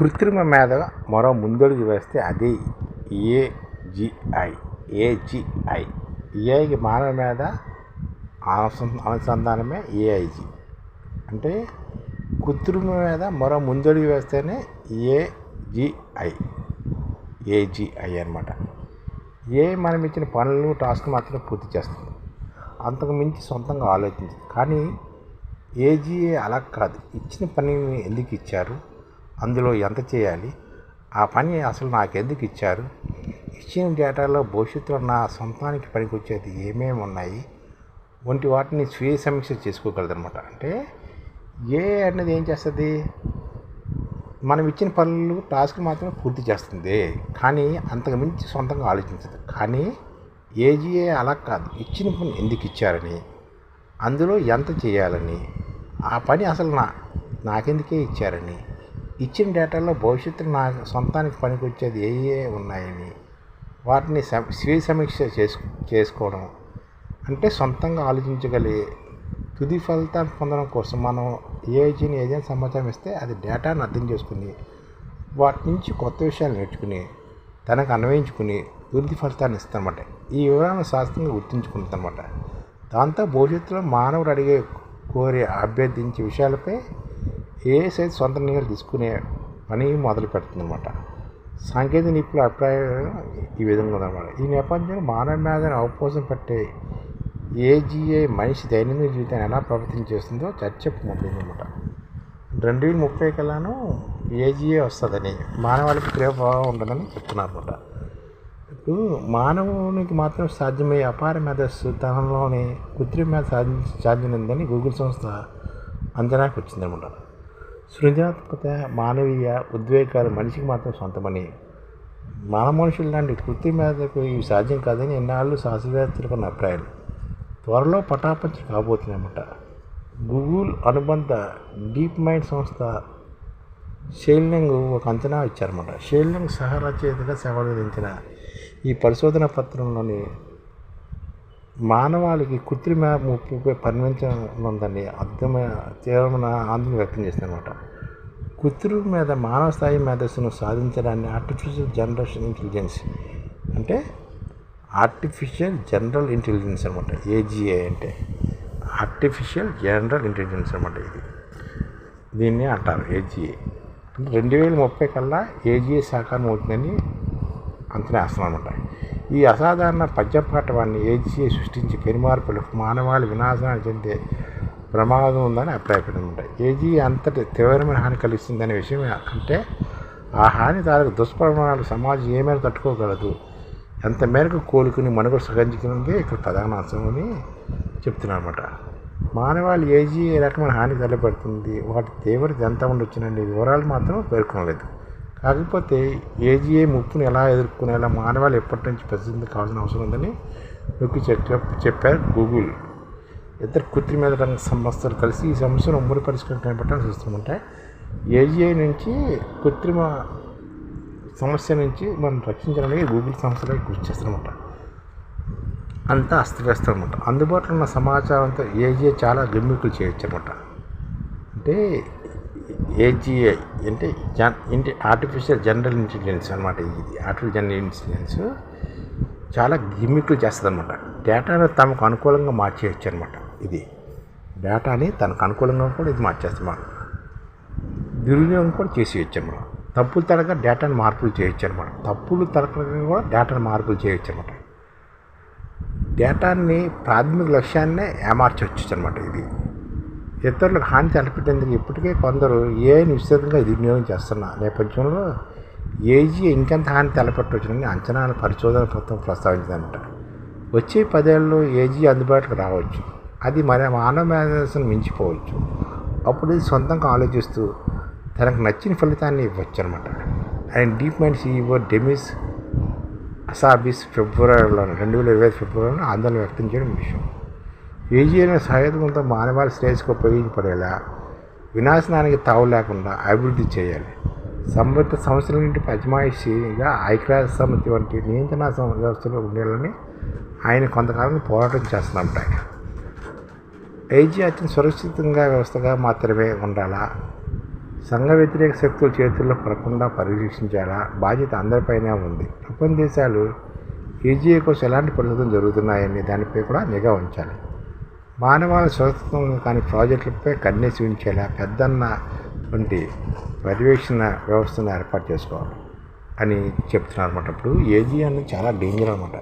కృత్రిమ మేధ మరో ముందడుగు వేస్తే అది ఏజిఐ ఏజిఐ ఏఐకి మానవ మేధ అనుసం- అనుసంధానమే ఏఐజి అంటే కృత్రిమ మీద మరో ముందడుగు వేస్తేనే ఏజిఐ ఏజిఐ అనమాట ఏ మనం ఇచ్చిన పనులు టాస్క్ మాత్రమే పూర్తి చేస్తుంది. అంతకు మించి సొంతంగా ఆలోచించదు. కానీ ఏజీఏ అలా కాదు. ఇచ్చిన పనిని ఎందుకు ఇచ్చారు? అందులో ఎంత చేయాలి? ఆ పని అసలు నాకెందుకు ఇచ్చారు? ఇచ్చిన డేటాలో భవిష్యత్తులో నా సొంతానికి పనికొచ్చేది ఏమేమి ఉన్నాయి? వంటి వాటిని స్వీయ సమీక్ష చేసుకోగలదు అనమాట అంటే ఏ అనేది ఏం చేస్తుంది? మనం ఇచ్చిన పనులు టాస్క్ మాత్రమే పూర్తి చేస్తుంది. కానీ అంతకు మించి సొంతంగా ఆలోచించదు. కానీ ఏజీఏ అలా కాదు. ఇచ్చిన పని ఎందుకు ఇచ్చారని? అందులో ఎంత చేయాలని? ఆ పని అసలు నా నాకెందుకే ఇచ్చారని? ఇచ్చిన డేటాలో భవిష్యత్తులో నా సొంతానికి పనికొచ్చేది ఏ ఏ ఉన్నాయని వాటిని స్వీయ సమీక్ష చేసు చేసుకోవడం. అంటే సొంతంగా ఆలోచించగలిగే తుది ఫలితాన్ని పొందడం కోసం మనం ఏఐజీని ఏదైనా సమాచారం ఇస్తే అది డేటాను అర్థం చేసుకుని వాటి నుంచి కొత్త విషయాలు నేర్చుకుని తనకు అన్వయించుకుని తుది ఫలితాన్ని ఇస్తానమాట ఈ వివరాలను శాస్త్రంగా గుర్తుంచుకుంటుందన్నమాట దాంతో భవిష్యత్తులో మానవుడు అడిగే కోరి అభ్యర్థించే విషయాలపై ఏ సైజు సొంత నిర్ణయాలు తీసుకునే పని మొదలు పెడుతుందన్నమాట సాంకేతిక నిపుణుల అభిప్రాయం ఈ విధంగా ఉందన్నమాట. ఈ నేపథ్యంలో మానవ మేధను అవపోసం పట్టే ఏజీఏ మనిషి దైనందిన జీవితాన్ని ఎలా ప్రభావితం చేస్తుందో చర్చ మొదలైందన్నమాట. రెండు వేల ముప్పై కల్లాను ఏజీఏ వస్తుందని మానవాళికి తీవ్ర ప్రభావం ఉండదని చెప్తున్నారు అనమాట ఇప్పుడు మానవునికి మాత్రం సాధ్యమయ్యే అపార మేధస్సు తనంలోనే కృత్రిమ మేధ సాధించి సాధ్యమైందని గూగుల్ సంస్థ అంచనాకు వచ్చిందనమాట సృజనాత్మకత మానవీయ ఉద్వేగాలు మనిషికి మాత్రం సొంతమని. మన మనుషులు లాంటి కృతి మేధకు ఇవి సాధ్యం కాదని ఎన్నాళ్ళు శాస్త్రవేత్తలకు ఉన్న అభిప్రాయాలు త్వరలో పటాపంచి కాబోతున్నాయన్నమాట. గూగుల్ అనుబంధ డీప్ మైండ్ సంస్థ షేల్నింగ్ ఒక అంచనా ఇచ్చారన్నమాట. షేల్లింగ్ సహరచయితగా సేవలందించిన ఈ పరిశోధన పత్రంలోని మానవాళికి కృత్రిమ ముప్పుపై పరిమించనుందని అర్థమైన తీవ్రమైన ఆందోళన వ్యక్తం చేసిందనమాట కృత్రిమ మీద మానవ స్థాయి మేధస్సును సాధించడాన్ని ఆర్టిఫిషియల్ జనరేషన్ ఇంటెలిజెన్స్ అంటే ఆర్టిఫిషియల్ జనరల్ ఇంటెలిజెన్స్ అనమాట ఏజీఏ అంటే ఆర్టిఫిషియల్ జనరల్ ఇంటెలిజెన్స్ అనమాట ఇది. దీన్ని అంటారు ఏజీఏ రెండు వేల ముప్పై కల్లా ఏజీఏ సాకారం అవుతుందని అంచనా వేస్తున్నామన్నమాట ఈ అసాధారణ పద్యపాఠవాన్ని ఏజీఏ సృష్టించి పెనుమార్పులకు మానవాళి వినాశనాన్ని చెందే ప్రమాదం ఉందని అభిప్రాయపడిందన్నమాట ఏజీ అంతటి తీవ్రమైన హాని కలిగిస్తుందనే విషయం అంటే ఆ హాని తాలూకు దుష్పరిణామాలు సమాజం ఏ మేరకు తట్టుకోగలదు ఎంత మేరకు కోలుకుని మనుగడ సహించుకునేది ఇక్కడ ప్రధాన అంశం అని చెప్తున్నారన్నమాట. మానవాళి ఏజీ ఏ రకమైన హాని తలపెడుతుంది వాటి తీవ్రత ఎంత ఉండొచ్చునండి వివరాలు మాత్రం పేర్కొనలేదు. కాకపోతే ఏజీఏ ముప్పును ఎలా ఎదుర్కొనేలా మానవాళి ఎప్పటి నుంచి ప్రసిద్ధి కావాల్సిన అవసరం ఉందని నొక్కి చెప్పారు గూగుల్. ఇద్దరు కృత్రిమ రంగ సంస్థలు కలిసి ఈ సమస్యను ఉమ్మడి పరిష్కారం కనిపెట్టాలని చూస్తామంటే ఏజీఐ నుంచి కృత్రిమ సమస్య నుంచి మనం రక్షించడానికి గూగుల్ సంస్థలకి కృషి చేస్తారన్నమాట అంతా అస్తవ్యస్తం అనమాట అందుబాటులో ఉన్న సమాచారంతో ఏజీఐ చాలా గమ్మికులు చేయొచ్చు అనమాట అంటే ఏజీఐ అంటే జన్ ఆర్టిఫిషియల్ జనరల్ ఇంటెలిజెన్స్ అనమాట ఇది. ఆర్టిఫిషియల్ జనరల్ ఇంటెలిజెన్స్ చాలా గిమ్మిక్లు చేస్తుంది అనమాట డేటాను తమకు అనుకూలంగా మార్చేయచ్చు అనమాట ఇది డేటాని తనకు అనుకూలంగా కూడా ఇది మార్చేస్తాం దుర్వినియోగం కూడా చేసేయచ్చు అనమాట తప్పులు తరగా డేటాను మార్పులు చేయొచ్చు అనమాట తప్పులు తడక కూడా డేటాను మార్పులు చేయొచ్చు అనమాట డేటాని ప్రాథమిక లక్ష్యాన్నే ఏమార్చవచ్చు అనమాట ఇది. ఇతరులకు హాని తలపెట్టేందుకు ఇప్పటికే కొందరు ఏఐని విస్తృతంగా వినియోగం చేస్తున్న నేపథ్యంలో ఏజీ ఇంకెంత హాని తలపెట్టవచ్చునని అంచనాల పరిశోధన పత్రం ప్రస్తావించిందంట వచ్చే పదేళ్ళలో ఏజీ అందుబాటులోకి రావచ్చు. అది మన మానవ మేధస్సును మించిపోవచ్చు. అప్పుడు ఇది సొంతంగా ఆలోచిస్తూ తనకు నచ్చిన ఫలితాన్ని ఇవ్వచ్చు అనమాట ఆయన DeepMind CEO Demis Hassabis ఫిబ్రవరిలో రెండు వేల ఇరవై ఐదు ఫిబ్రవరిలో ఆందోళన వ్యక్తం చేయడం విషయం ఏజీఎన్ సహాయకంతో మానవాళి శ్రేయస్కు ఉపయోగించబడేలా వినాశనానికి తావు లేకుండా అభివృద్ధి చేయాలి. సంబంధిత సంస్థల నుండి అజమాయిషిగా ఐక్యరాజ్య సమితి వంటి నియంత్రణ వ్యవస్థలు ఉండేలని ఆయన కొంతకాలం పోరాటం చేస్తున్నమాట ఏజీ అత్యంత సురక్షితంగా వ్యవస్థగా మాత్రమే ఉండాలా? సంఘ వ్యతిరేక శక్తుల చేతుల్లో పడకుండా పర్యవేక్షించాలా బాధ్యత అందరిపైనే ఉంది. ప్రపంచ దేశాలు ఏజీఏ కోసం ఎలాంటి పరిస్థితులు జరుగుతున్నాయని దానిపై కూడా నిఘా ఉంచాలి. మానవాళి సురక్షితం కాని ప్రాజెక్టులపై కన్నేసి ఉంచేలా పెద్దన్న వంటి పర్యవేక్షణ వ్యవస్థను ఏర్పాటు చేసుకోవాలి అని చెప్తున్నారు అనమాట ఇప్పుడు ఏజీ అనేది చాలా డేంజర్ అనమాట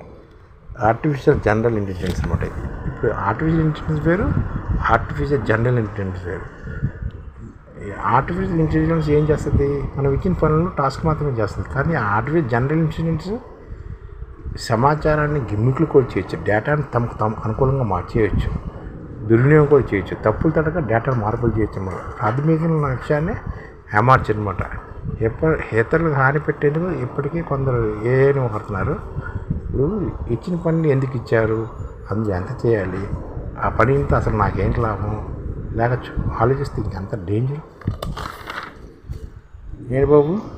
ఆర్టిఫిషియల్ జనరల్ ఇంటెలిజెన్స్ అనమాట ఇది. ఇప్పుడు ఆర్టిఫిషియల్ ఇంటెలిజెన్స్ వేరు ఆర్టిఫిషియల్ జనరల్ ఇంటెలిజెన్స్ వేరు. ఆర్టిఫిషియల్ ఇంటెలిజెన్స్ ఏం చేస్తుంది? మనం ఇచ్చిన పనులను టాస్క్ మాత్రమే చేస్తుంది. కానీ ఆర్టిఫిషియల్ జనరల్ ఇంటెలిజెన్స్ సమాచారాన్ని గిమ్మిక్లు కూడా చేయొచ్చు డేటాను తమకు తమ అనుకూలంగా మార్చేయచ్చు. దుర్వినియోగం కూడా చేయొచ్చు. తప్పులు తడక డేటాను మార్పులు చేయొచ్చు అన్నమాట. ప్రాథమిక లక్ష్యాన్ని ఏమార్చు అనమాట ఎప్ప ఇతరులకు హాని పెట్టేందుకు ఇప్పటికీ కొందరు ఏని వాడుతున్నారు. ఇప్పుడు ఇచ్చిన పనిని ఎందుకు ఇచ్చారు? అందులో ఎంత చేయాలి? ఆ పని ఇంత అసలు నాకేంటి లాభం? లేక చూ- ఆలోచిస్తే ఇంకెంత డేంజర్ ఏంటి బాబు?